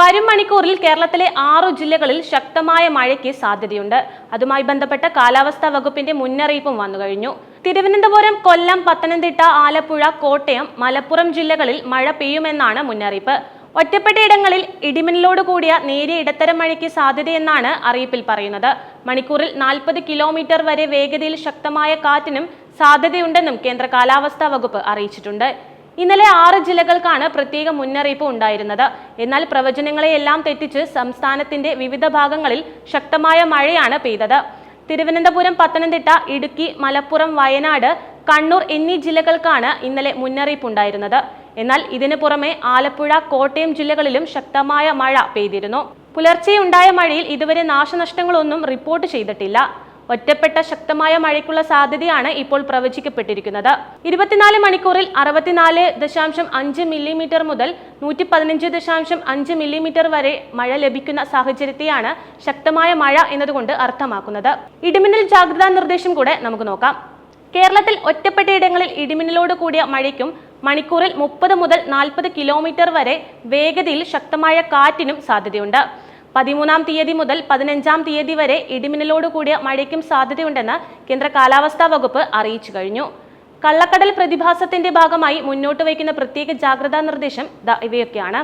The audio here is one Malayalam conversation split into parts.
വരും മണിക്കൂറിൽ കേരളത്തിലെ ആറു ജില്ലകളിൽ ശക്തമായ മഴയ്ക്ക് സാധ്യതയുണ്ട്. അതുമായി ബന്ധപ്പെട്ട കാലാവസ്ഥാ വകുപ്പിന്റെ മുന്നറിയിപ്പും വന്നു കഴിഞ്ഞു. തിരുവനന്തപുരം കൊല്ലം പത്തനംതിട്ട ആലപ്പുഴ കോട്ടയം മലപ്പുറം ജില്ലകളിൽ മഴ പെയ്യുമെന്നാണ് മുന്നറിയിപ്പ്. ഒറ്റപ്പെട്ട ഇടങ്ങളിൽ ഇടിമിന്നലോട് കൂടിയ നേരിയ ഇടത്തരം മഴയ്ക്ക് സാധ്യതയെന്നാണ് അറിയിപ്പിൽ പറയുന്നത്. മണിക്കൂറിൽ നാൽപ്പത് കിലോമീറ്റർ വരെ വേഗതയിൽ ശക്തമായ കാറ്റിനും സാധ്യതയുണ്ടെന്നും കേന്ദ്ര കാലാവസ്ഥാ വകുപ്പ് അറിയിച്ചിട്ടുണ്ട്. ഇന്നലെ ആറ് ജില്ലകൾക്കാണ് പ്രത്യേക മുന്നറിയിപ്പ് ഉണ്ടായിരുന്നത്. എന്നാൽ പ്രവചനങ്ങളെയെല്ലാം തെറ്റിച്ച് സംസ്ഥാനത്തിന്റെ വിവിധ ഭാഗങ്ങളിൽ ശക്തമായ മഴയാണ് പെയ്തത്. തിരുവനന്തപുരം പത്തനംതിട്ട ഇടുക്കി മലപ്പുറം വയനാട് കണ്ണൂർ എന്നീ ജില്ലകൾക്കാണ് ഇന്നലെ മുന്നറിയിപ്പ് ഉണ്ടായിരുന്നത്. എന്നാൽ ഇതിനു പുറമെ ആലപ്പുഴ കോട്ടയം ജില്ലകളിലും ശക്തമായ മഴ പെയ്തിരുന്നു. പുലർച്ചെയുണ്ടായ മഴയിൽ ഇതുവരെ നാശനഷ്ടങ്ങളൊന്നും റിപ്പോർട്ട് ചെയ്തിട്ടില്ല. ഒറ്റപ്പെട്ട ശക്തമായ മഴയ്ക്കുള്ള സാധ്യതയാണ് ഇപ്പോൾ പ്രവചിക്കപ്പെട്ടിരിക്കുന്നത്. ഇരുപത്തിനാല് മണിക്കൂറിൽ അറുപത്തിനാല് ദശാംശം അഞ്ച് മില്ലിമീറ്റർ മുതൽ നൂറ്റി പതിനഞ്ച് ദശാംശം അഞ്ച് മില്ലിമീറ്റർ വരെ മഴ ലഭിക്കുന്ന സാഹചര്യത്തെയാണ് ശക്തമായ മഴ എന്നതുകൊണ്ട് അർത്ഥമാക്കുന്നത്. ഇടിമിന്നൽ ജാഗ്രതാ നിർദ്ദേശം കൂടെ നമുക്ക് നോക്കാം. കേരളത്തിൽ ഒറ്റപ്പെട്ടയിടങ്ങളിൽ ഇടിമിന്നലോട് കൂടിയ മഴയ്ക്കും മണിക്കൂറിൽ മുപ്പത് മുതൽ നാൽപ്പത് കിലോമീറ്റർ വരെ വേഗതയിൽ ശക്തമായ കാറ്റിനും സാധ്യതയുണ്ട്. പതിമൂന്നാം തീയതി മുതൽ പതിനഞ്ചാം തീയതി വരെ ഇടിമിന്നലോട് കൂടിയ മഴയ്ക്കും സാധ്യതയുണ്ടെന്ന് കേന്ദ്ര കാലാവസ്ഥാ വകുപ്പ് അറിയിച്ചു കഴിഞ്ഞു. കള്ളക്കടൽ പ്രതിഭാസത്തിന്റെ ഭാഗമായി മുന്നോട്ട് വയ്ക്കുന്ന പ്രത്യേക ജാഗ്രതാ നിർദ്ദേശം ഇവയൊക്കെയാണ്.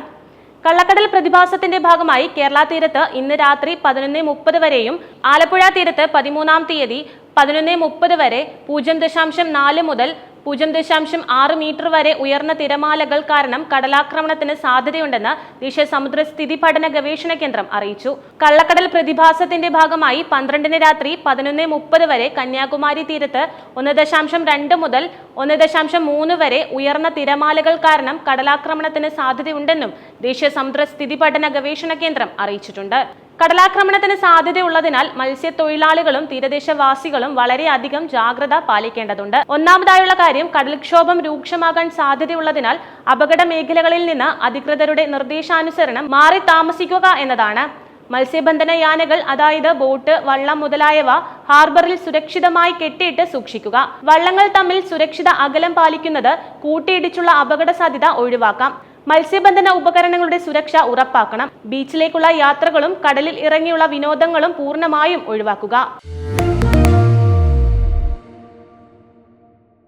കള്ളക്കടൽ പ്രതിഭാസത്തിന്റെ ഭാഗമായി കേരള തീരത്ത് ഇന്ന് രാത്രി പതിനൊന്ന് മുപ്പത് വരെയും ആലപ്പുഴ തീരത്ത് പതിമൂന്നാം തീയതി പതിനൊന്ന് മുപ്പത് വരെ പൂജ്യം ദശാംശം നാല് മുതൽ പൂജ്യം ദശാംശം ആറ് മീറ്റർ വരെ ഉയർന്ന തിരമാലകൾ കാരണം കടലാക്രമണത്തിന് സാധ്യതയുണ്ടെന്ന് ദേശീയ സമുദ്രസ്ഥിതി പഠന ഗവേഷണ കേന്ദ്രം അറിയിച്ചു. കള്ളക്കടൽ പ്രതിഭാസത്തിന്റെ ഭാഗമായി പന്ത്രണ്ടിന് രാത്രി പതിനൊന്ന് മുപ്പത് വരെ കന്യാകുമാരി തീരത്ത് ഒന്ന് ദശാംശം രണ്ട് മുതൽ ഒന്ന് ദശാംശം മൂന്ന് വരെ ഉയർന്ന തിരമാലകൾ കാരണം കടലാക്രമണത്തിന് സാധ്യതയുണ്ടെന്നും ദേശീയ സമുദ്ര സ്ഥിതി പഠന ഗവേഷണ കേന്ദ്രം അറിയിച്ചിട്ടുണ്ട്. കടലാക്രമണത്തിന് സാധ്യതയുള്ളതിനാൽ മത്സ്യത്തൊഴിലാളികളും തീരദേശവാസികളും വളരെയധികം ജാഗ്രത പാലിക്കേണ്ടതുണ്ട്. ഒന്നാമതായുള്ള കാര്യം കടൽക്ഷോഭം രൂക്ഷമാകാൻ സാധ്യതയുള്ളതിനാൽ അപകട മേഖലകളിൽ നിന്ന് അധികൃതരുടെ നിർദ്ദേശാനുസരണം മാറി താമസിക്കുക എന്നതാണ്. മത്സ്യബന്ധന യാനകൾ അതായത് ബോട്ട് വള്ളം മുതലായവ ഹാർബറിൽ സുരക്ഷിതമായി കെട്ടിയിട്ട് സൂക്ഷിക്കുക. വള്ളങ്ങൾ തമ്മിൽ സുരക്ഷിത അകലം പാലിക്കുന്നത് കൂട്ടിയിടിച്ചുള്ള അപകട സാധ്യത ഒഴിവാക്കാം. മത്സ്യബന്ധന ഉപകരണങ്ങളുടെ സുരക്ഷ ഉറപ്പാക്കണം. ബീച്ചിലേക്കുള്ള യാത്രകളും കടലിൽ ഇറങ്ങിയുള്ള വിനോദങ്ങളും പൂർണമായും ഒഴിവാക്കുക.